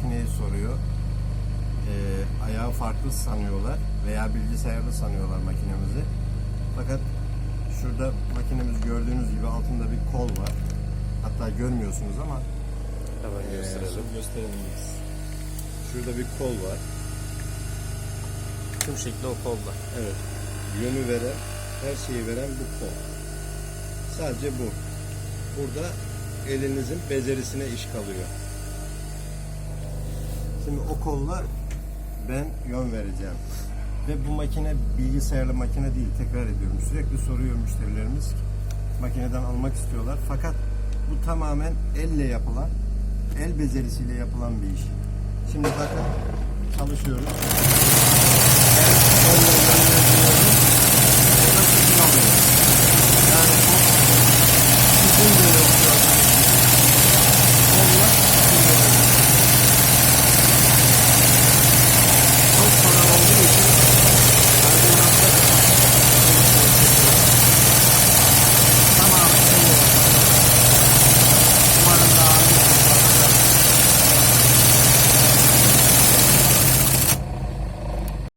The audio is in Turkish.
makineyi soruyor. E, ayağı farklı sanıyorlar veya bilgisayarlı sanıyorlar makinemizi. Fakat şurada makinemiz gördüğünüz gibi altında bir kol var. Hatta görmüyorsunuz ama Hemen ee, gösterelim. Ee, gösterelim biz. Şurada bir kol var. Tüm şekli o kolda. Evet. Yönü veren, her şeyi veren bu kol. Sadece bu. Burada elinizin becerisine iş kalıyor. Şimdi o kolla ben yön vereceğim. Ve bu makine bilgisayarlı makine değil. Tekrar ediyorum. Sürekli soruyor müşterilerimiz. Makineden almak istiyorlar. Fakat bu tamamen elle yapılan, el becerisiyle yapılan bir iş. Şimdi bakın çalışıyoruz.